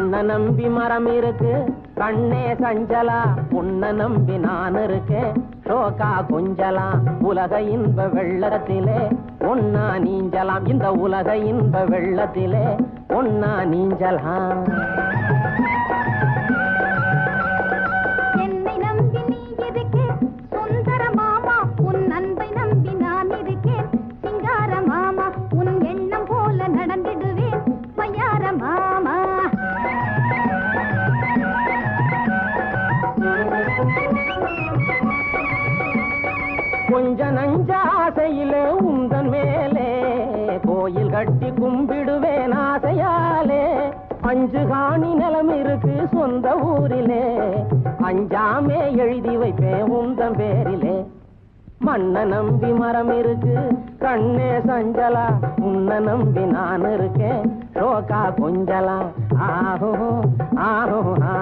கண்ண நம்பி மரம் இருக்கு. கண்ணே சஞ்சலா உன்ன நம்பி நான் இருக்கேன் ஷோகா கொஞ்சலாம் உலக இன்ப வெள்ளத்திலே. ஒன்னா நீஞ்சலாம் இந்த உலக இன்ப வெள்ளத்திலே. ஒன்னா நீஞ்சலாம். கொஞ்ச நஞ்சாசையில உந்தன் மேலே கோயில் கட்டி கும்பிடுவேன் ஆசையாலே. அஞ்சு காணி நிலம் இருக்கு சொந்த ஊரிலே அஞ்சாமே எழுதி வைப்பேன் உந்தன் பேரிலே. மண்ண நம்பி மரம் இருக்கு கண்ணே சஞ்சலா உன்ன நம்பி நான் இருக்கேன். ரோக்கா கொஞ்சலா ஆஹோ ஆஹோ ஆ